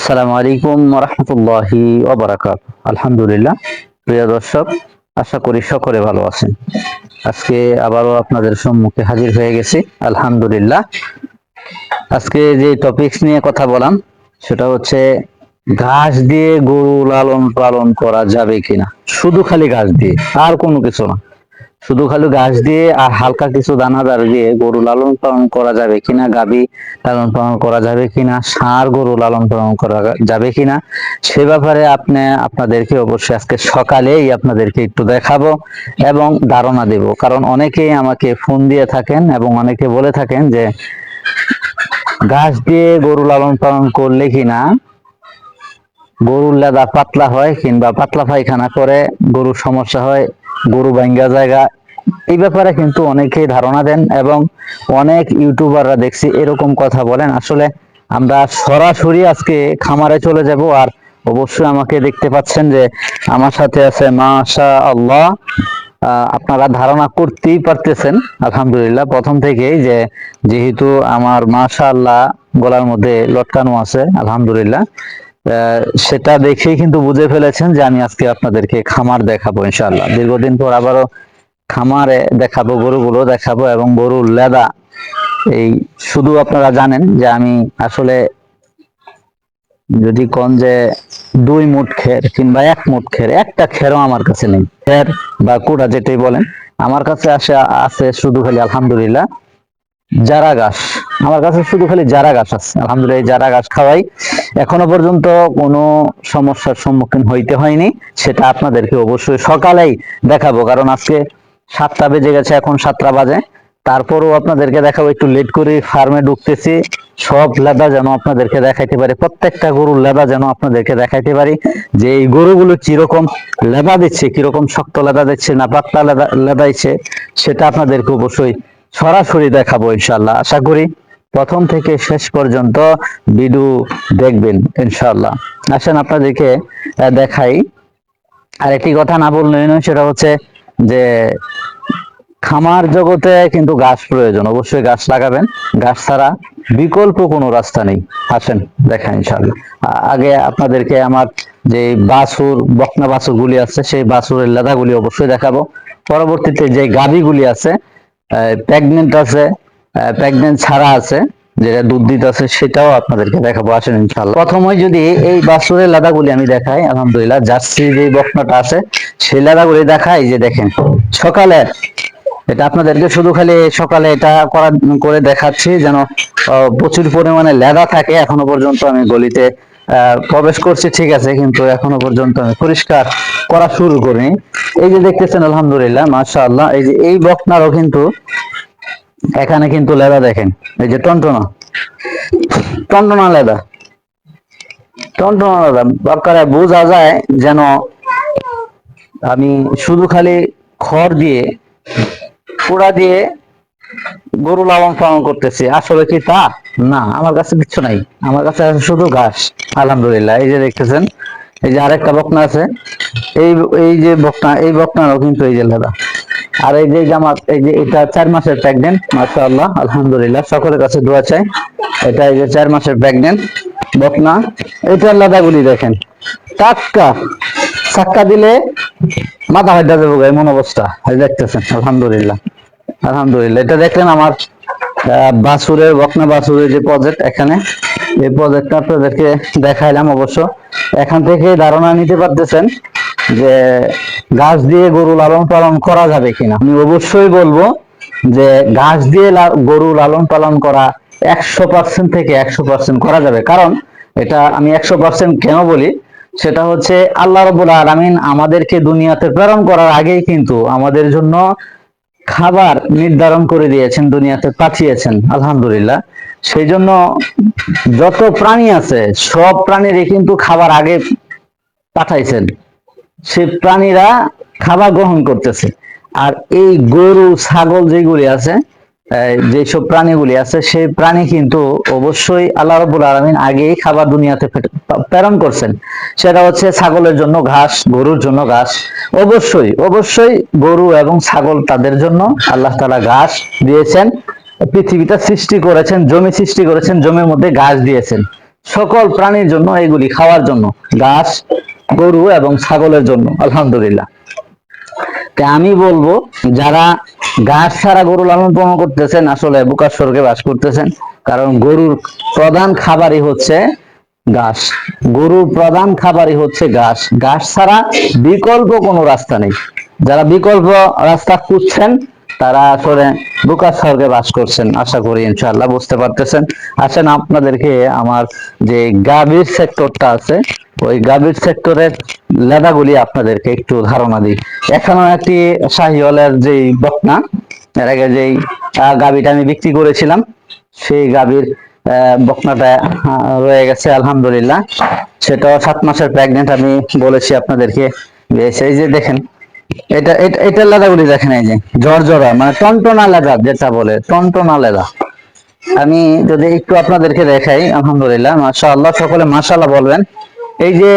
আসসালামু আলাইকুম রহমতুল্লাহি ওবরাকাত। আলহামদুলিল্লাহ। প্রিয় দর্শক, আশা করি সকলে ভালো আছেন। আজকে আবারও আপনাদের সম্মুখে হাজির হয়ে গেছি। আলহামদুলিল্লাহ। আজকে যে টপিকস নিয়ে কথা বলাম, সেটা হচ্ছে ঘাস দিয়ে গরু লালন পালন করা যাবে কিনা। শুধু খালি ঘাস দিয়ে, আর কোনো কিছু না। শুধু খালি ঘাস দিয়ে আর হালকা কিছু দানাদার দিয়ে গরু লালন পালন করা যাবে কিনা, গাবি লালন পালন করা যাবে কিনা সার গরু লালন পালন করা যাবে কিনা, সে ব্যাপারে আপনি, আপনাদেরকে অবশ্যই আজকে সকালেই আপনাদেরকে একটু দেখাবো এবং ধারণা দেব। কারণ অনেকেই আমাকে ফোন দিয়ে থাকেন এবং অনেকে বলে থাকেন যে, ঘাস দিয়ে গরু লালন পালন করলে কিনা গরুর লেদা পাতলা হয় কিংবা পাতলা পায়খানা করে গরুর সমস্যা হয় গরু ভাঙ্গা জায়গা। এই ব্যাপারে কিন্তু অনেকেই ধারণা দেন এবং অনেক ইউটিউবাররা দেখছি এরকম কথা বলেন। আসলে আমরা সরাসরি আজকে খামারে চলে যাব আর অবশ্যই আমাকে দেখতে পাচ্ছেন যে আমার সাথে আছে মাশা আল্লাহ আপনারা ধারণা করতেই পারতেছেন, আলহামদুলিল্লাহ। প্রথম থেকেই যে যেহেতু আমার মাশা আল্লাহ গলার মধ্যে লটকানো আছে, আলহামদুলিল্লাহ। সেটা দেখেই কিন্তু বুঝে ফেলেছেন যে আমি আজকে আপনাদেরকে খামার দেখাবো ইনশাল্লাহ দীর্ঘদিন পর আবারও খামারে দেখাবো, গরুগুলো দেখাবো এবং গরুর লেদা। এই শুধু আপনারা জানেন যে আমি আসলে যদি কোন যে দুই মুঠ খের কিংবা এক মুঠ খের, একটা খেরও আমার কাছে নেই। খের বা কুড়া যেটাই বলেন, আমার কাছে আসে আছে শুধু খালি আলহামদুলিল্লাহ জারা গাছ আমার কাছে শুধু খালি জারা গাছ আছে। আলহামদুলিল্লাহ জারা গাছ খাওয়াই এখনও পর্যন্ত কোনো সমস্যার সম্মুখীন হইতে হয়নি, সেটা আপনাদেরকে অবশ্যই সকালেই দেখাবো, কারণ আজকে সাতটা বেজে গেছে, এখন সাতটা বাজে। তারপরও আপনাদেরকে দেখাবো, একটু লেট করে ফার্মে ঢুকতেছি, সব লেদা যেন আপনাদেরকে দেখাইতে পারি, প্রত্যেকটা গরুর লেদা যেন আপনাদেরকে দেখাইতে পারি, যে এই গরুগুলো কীরকম লেদা দিচ্ছে, কীরকম শক্ত লেদা দিচ্ছে, না পাতলা লেদা লেদাইছে, সেটা আপনাদেরকে অবশ্যই সরাসরি দেখাবো ইনশাল্লাহ আশা করি প্রথম থেকে শেষ পর্যন্ত ভিডিও দেখবেন ইনশাল্লাহ আসেন আপনাদেরকে দেখাই। আর একটি কথা না বললে নয়, সেটা হচ্ছে যে খামার জগতে কিন্তু গাছ প্রয়োজন। অবশ্যই গাছ লাগাবেন। গাছ ছাড়া বিকল্প কোনো রাস্তা নেই। আসেন দেখা ইনশাল্লাহ আগে আপনাদেরকে আমার যে বাছুর, বকনা বাছুর গুলি আছে, সেই বাছুরের লেদাগুলি অবশ্যই দেখাবো। পরবর্তীতে যে গাভীগুলি আছে প্রেগনেন্ট আছে প্রেগনেন্ট ছাড়া আছে, যেটা দুধ দিতে আছে সেটাও আপনাদেরকে দেখাবো, আসেন ইনশাল্লাহ প্রথমে যদি এই বাছুরের লাদাগুলি আমি দেখাই, আলহামদুলিল্লাহ জার্সি যে বকনাটা আছে, সেই লাদাগুলি দেখাই, যে দেখেন সকালে এটা আপনাদেরকে শুধু খালি সকালে এটা করা করে দেখাচ্ছি, যেন প্রচুর পরিমাণে লেদা থাকে, এখনও পর্যন্ত আমি গলিতে প্রবেশ করছি, ঠিক আছে, কিন্তু এখনও পর্যন্ত আমি পরিষ্কার করা শুরু করিনি। এই যে দেখতেছেন, আলহামদুলিল্লাহ, মাশাআল্লাহ, এই যে এই বকনারও কিন্তু এখানে কিন্তু লেদা দেখেন। এই যে টনটনা। টনটনা লেদা। টনটনা লেদা। দরকারে বোঝা যায় যেন আমি শুধু খালি খড় দিয়ে কুড়া দিয়ে গরু লালন পালন করতেছি। আসলে কি তা? না, আমার কাছে কিচ্ছু নাই। আমার কাছে শুধু ঘাস। আলহামদুলিল্লাহ। এই যে দেখতেছেন, এই যে আরেকটা বকনা আছে। এই এই যে বকনা, এই বকনারও কিন্তু এই যে লেদা। আর এই যে জামাত এই যে এটা চার মাসের প্রেগনেন্ট মাশাআল্লাহ আলহামদুলিল্লাহ সকলের কাছে দোয়া চাই। এটা এই যে চার মাসের প্রেগনেন্ট বকনা এটার লাদাগুলি দেখেন। টাটকা চাক্কা দিলে মাথা হাইটা দেবো এমন অবস্থা। দেখতেছেন আলহামদুলিল্লাহ আলহামদুলিল্লাহ। এটা দেখলেন আমার আহ, বাছুরের বকনা বাসুরের যে প্রজেক্ট এখানে। এই প্রজেক্টটা আপনাদেরকে দেখাইলাম অবশ্য। এখান থেকে ধারণা নিতে পারতেছেন যে গাছ দিয়ে গরু লালন পালন করা যাবে কিনা? আমি অবশ্যই বলব যে ঘাস দিয়ে গরু লালন পালন করা একশো পার্সেন্ট থেকে একশো পার্সেন্ট করা যাবে। কারণ এটা আমি একশো পার্সেন্ট কেন বলি? সেটা হচ্ছে আল্লাহ রবুল আলমিন আমাদেরকে দুনিয়াতে প্রেরণ করার আগেই কিন্তু আমাদের জন্য খাবার নির্ধারণ করে দিয়েছেন, দুনিয়াতে পাঠিয়েছেন, আলহামদুলিল্লাহ। সেই জন্য যত প্রাণী আছে, সব প্রাণীরই কিন্তু খাবার আগে পাঠাইছেন। সে প্রাণীরা খাবার গ্রহণ করতেছে। আর এই গরু, ছাগল যেগুলি আছে যেসব প্রাণীগুলি আছে, সেই প্রাণী কিন্তু অবশ্যই আল্লাহ রবুল আলমিন আগেই খাবার দুনিয়াতে প্রেরণ করছেন। সেটা হচ্ছে ছাগলের জন্য ঘাস, গরুর জন্য ঘাস। অবশ্যই অবশ্যই গরু এবং ছাগল তাদের জন্য আল্লাহ তালা ঘাস দিয়েছেন। পৃথিবীটা সৃষ্টি করেছেন, জমি সৃষ্টি করেছেন, জমির মধ্যে ঘাস দিয়েছেন। সকল প্রাণীর জন্য এগুলি খাওয়ার জন্য। ঘাস গরু এবং ছাগলের জন্য, আলহামদুলিল্লাহ। তা আমি বলব, যারা ঘাস ছাড়া গরু লালন পালন করতেছেন, আসলে বুকার স্বর্গে বাস করতেছেন, কারণ গরুর প্রধান খাবারই হচ্ছে ঘাস। গরুর প্রধান খাবারই হচ্ছে ঘাস। ঘাস ছাড়া বিকল্প কোনো রাস্তা নেই। যারা বিকল্প রাস্তা খুঁজছেন, তারা আসলে বুকার স্বর্গে বাস করছেন, আশা করি ইনশাআল্লাহ বুঝতে পারতেছেন। আসেন আপনাদেরকে আমার যে গাভীর সেক্টরটা আছে ওই গাভীর সেক্টরের লেদাগুলি আপনাদেরকে একটু ধারণা দিই। এখনও একটি শাহিওয়ালের যেই বকনা, এর আগে যেই গাভীটা আমি বিক্রি করেছিলাম, সেই গাভীর বকনাটা রয়ে গেছে, আলহামদুলিল্লাহ। সেটাও সাত মাসের প্রেগনেন্ট আমি বলেছি আপনাদেরকে। এই যে দেখেন, এটা এটা লেদাগুলি দেখেন এই যে জ্বর জ্বরা মানে টনটনা লেদা যেটা বলে, টনটনা লেদা। আমি যদি একটু আপনাদেরকে দেখাই, আলহামদুলিল্লাহ, মাশাআল্লাহ, সকলে মাশাআল্লাহ বলবেন। এই যে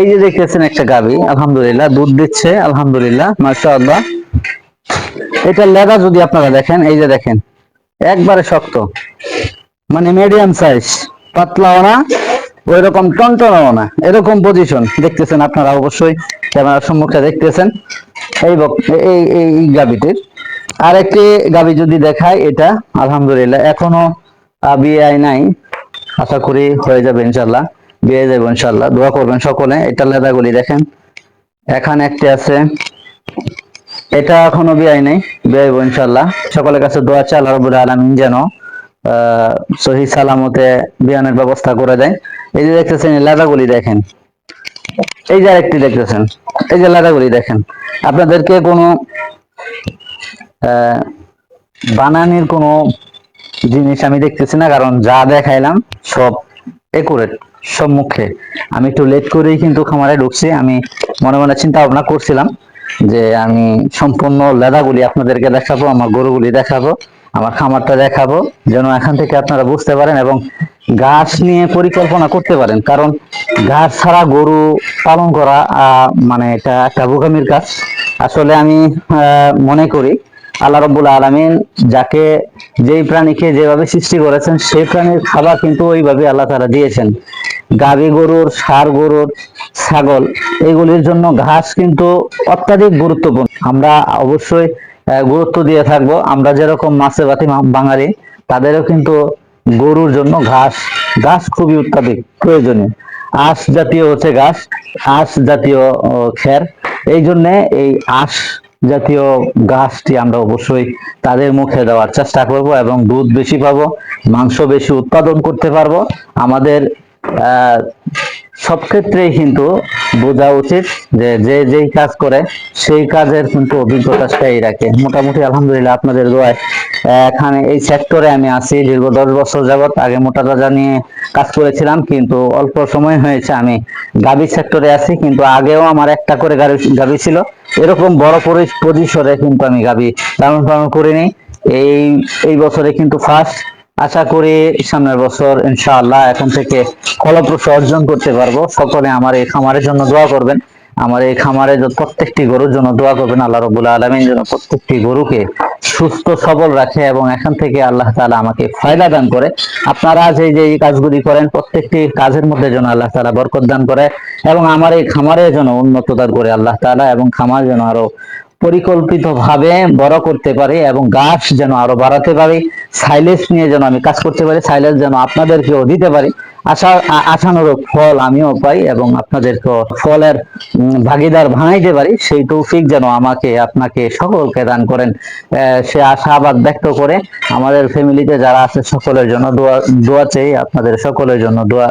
এই যে দেখতেছেন একটা গাবি আলহামদুলিল্লাহ, দুধ দিচ্ছে, আলহামদুলিল্লাহ, মাশাআল্লাহ। এটা লেদা যদি আপনারা দেখেন, এই যে দেখেন, একবারে শক্ত। মানে মিডিয়াম সাইজ পাতলাও না ওই রকম টনটনাও না, এরকম পজিশন দেখতেছেন আপনারা অবশ্যই, ক্যামেরার সম্মুখে দেখতেছেন। এই এই এই এই গাবিটির আর একটি গাবি যদি দেখায় এটা, আলহামদুলিল্লাহ, এখনও বিয়ে নাই। আশা করি হয়ে যাবে ইনশাল্লাহ বিয়ে যাবে ইনশাল্লাহ দোয়া করবেন সকলে। এটা লেদাগুলি দেখেন। এখানে একটি আছে। এটা এখনও বিয়ে নেই। বিয়ে ইনশাল্লাহ সকলের কাছে দোয়া চাল রবুল আলমিন যেন সহি সালামতে বিয়ানের ব্যবস্থা করে দেয়। এই যে দেখতেছেন লেদাগুলি দেখেন। এই যে আরেকটি দেখতেছেন, এই যে লেদাগুলি দেখেন। আপনাদেরকে কোনো বানানির কোনো জিনিস আমি দেখতেছি না, কারণ যা দেখাইলাম সব একুরেট সম্মুখে আমি একটু লেট করেই কিন্তু খামারে ঢুকছি। আমি মনে মনে চিন্তা ভাবনা করছিলাম যে আমি সম্পূর্ণ লেদাগুলি আপনাদেরকে দেখাবো, আমার গরুগুলি দেখাবো, আমার খামারটা দেখাবো, যেন এখান থেকে আপনারা বুঝতে পারেন এবং ঘাস নিয়ে পরিকল্পনা করতে পারেন। কারণ ঘাস ছাড়া গরু পালন করা মানে এটা একটা বোকামির কাজ। আসলে আমি মনে করি, আল্লাহ রব্বুল আলমিন যাকে যেই প্রাণীকে যেভাবে সৃষ্টি করেছেন, সেই প্রাণীর খাবার কিন্তু ওইভাবে আল্লাহ তারা দিয়েছেন। গাভী গরুর, ষাঁড় গরুর, ছাগল, এগুলির জন্য ঘাস কিন্তু অত্যাধিক গুরুত্বপূর্ণ। আমরা অবশ্যই গুরুত্ব দিয়ে থাকব। আমরা যেরকম মাছে বাতি বাঙালি, তাদেরও কিন্তু গরুর জন্য ঘাস ঘাস খুবই অত্যাধিক প্রয়োজনীয়। আঁশ জাতীয় হচ্ছে ঘাস, আঁশ জাতীয় খের। এই জন্যে এই আঁশ জাতীয় গাছটি আমরা অবশ্যই তাদের মুখে দেওয়ার চেষ্টা করব এবং দুধ বেশি পাবো, মাংস বেশি উৎপাদন করতে পারব। আমাদের সব ক্ষেত্রেই কিন্তু বোঝা উচিত যে যে, যেই কাজ করে, সেই কাজের কিন্তু অভিজ্ঞতা সেই রাখে। মোটামুটি আলহামদুলিল্লাহ আপনাদের দোয়ায়, এখানে এই সেক্টরে আমি আছি দীর্ঘ দশ বছর যাবত আগে মোটা তাজা নিয়ে কাজ করেছিলাম, কিন্তু অল্প সময় হয়েছে, আমি গাভী সেক্টরে আছি, কিন্তু আগেও আমার একটা করে গাড়ি, গাভী ছিল। এরকম বড় পরিসরে কিন্তু আমি গাবি লালন পালন করিনি। এই এই বছরে কিন্তু ফার্স্ট আশা করি সামনের বছর ইনশাআল্লাহ এখন থেকে ফলপ্রসূ অর্জন করতে পারব। সকলে আমার এই খামারের জন্য দোয়া করবেন। আমার এই খামারে প্রত্যেকটি গরুর জন্য দোয়া করবেন। আল্লাহ রবুল্লা আলমিন যেন প্রত্যেকটি গরুকে সুস্থ, সবল রাখে এবং এখান থেকে আল্লাহ তাআলা আমাকে ফায়দা দান করে। আপনারা যে যে কাজগুলি করেন, প্রত্যেকটি কাজের মধ্যে যেন আল্লাহ তাআলা বরকত দান করে এবং আমার এই খামারে যেন উন্নত দান করে আল্লাহ তাআলা এবং খামার যেন আরও পরিকল্পিত ভাবে বড় করতে পারি এবং গাছ যেন আরও বাড়াতে পারি সাইলেজ নিয়ে যেন আমি কাজ করতে পারি সাইলেজ যেন আপনাদেরকেও দিতে পারি। আশা আশানুরূপ ফল আমিও পাই এবং আপনাদেরকেও ফলের ভাগিদার বানাইতে পারি। সেই তৌফিক যেন আমাকে, আপনাকে সকলকে দান করেন। সে আশাবাদ ব্যক্ত করে আমাদের ফ্যামিলিতে যারা আছে সকলের জন্য দোয়া দোয়া চাই, আপনাদের সকলের জন্য দোয়া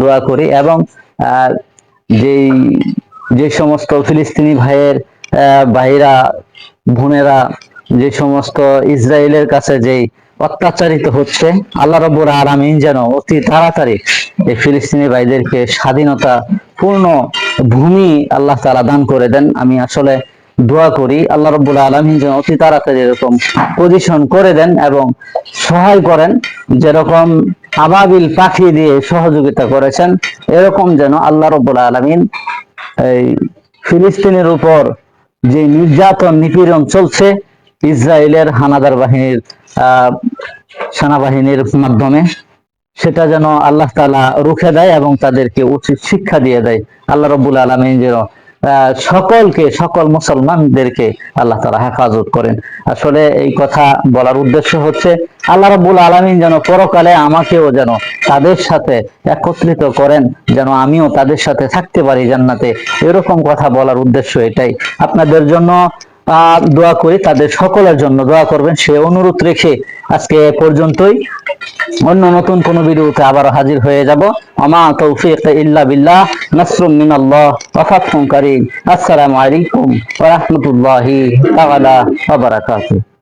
দোয়া করি এবং যেই, যে সমস্ত ফিলিস্তিনি ভাইয়ের ভাইরা, বোনেরা, যে সমস্ত ইসরায়েলের কাছে যেই অত্যাচারিত হচ্ছে, আল্লাহ রব্বুর আলামিন যেন অতি তাড়াতাড়ি এই ফিলিস্তিনি ভাইদেরকে স্বাধীনতা পূর্ণ ভূমি আল্লাহ তাআলা দান করে দেন। আমি আসলে দোয়া করি, আল্লাহ রব্বুল আলমিন যেন অতি তাড়াতাড়ি এরকম পজিশন করে দেন এবং সহায় করেন, যেরকম আবাবিল পাখি দিয়ে সহযোগিতা করেছেন, এরকম যেন আল্লাহ রব্বুল আলমিন এই ফিলিস্তিনের উপর যে নির্যাতন নিপীড়ন চলছে ইসরায়েলের হানাদার বাহিনীর সেনাবাহিনীর মাধ্যমে, সেটা যেন আল্লাহ তালা রুখে দেয় এবং তাদেরকে উচিত শিক্ষা দিয়ে দেয়। আল্লাহ রবুল আলমিন যেন সকলকে, সকল মুসলমানদেরকে আল্লাহ তালা হেফাজত করেন। আসলে এই কথা বলার উদ্দেশ্য হচ্ছে, আল্লাহ রাবুল আলমিন যেন পরকালে আমাকেও যেন তাদের সাথে একত্রিত করেন, যেন আমিও তাদের সাথে থাকতে পারি জান্নাতে। এরকম কথা বলার উদ্দেশ্য এটাই। আপনাদের জন্য দোয়া করি, তাদের সকলের জন্য দোয়া করবেন। সে অনুরোধ রেখে আজকে পর্যন্তই। অন্য নতুন কোন ভিডিওতে আবার হাজির হয়ে যাব। আমা তৌফিক ইল্লা বিল্লাহ নাসরুম মিনাল্লাহ ওয়া ফাতহুন কারীম। আসসালামু আলাইকুম ওয়া রাহমাতুল্লাহি তাআলা ওয়া বারাকাতুহু।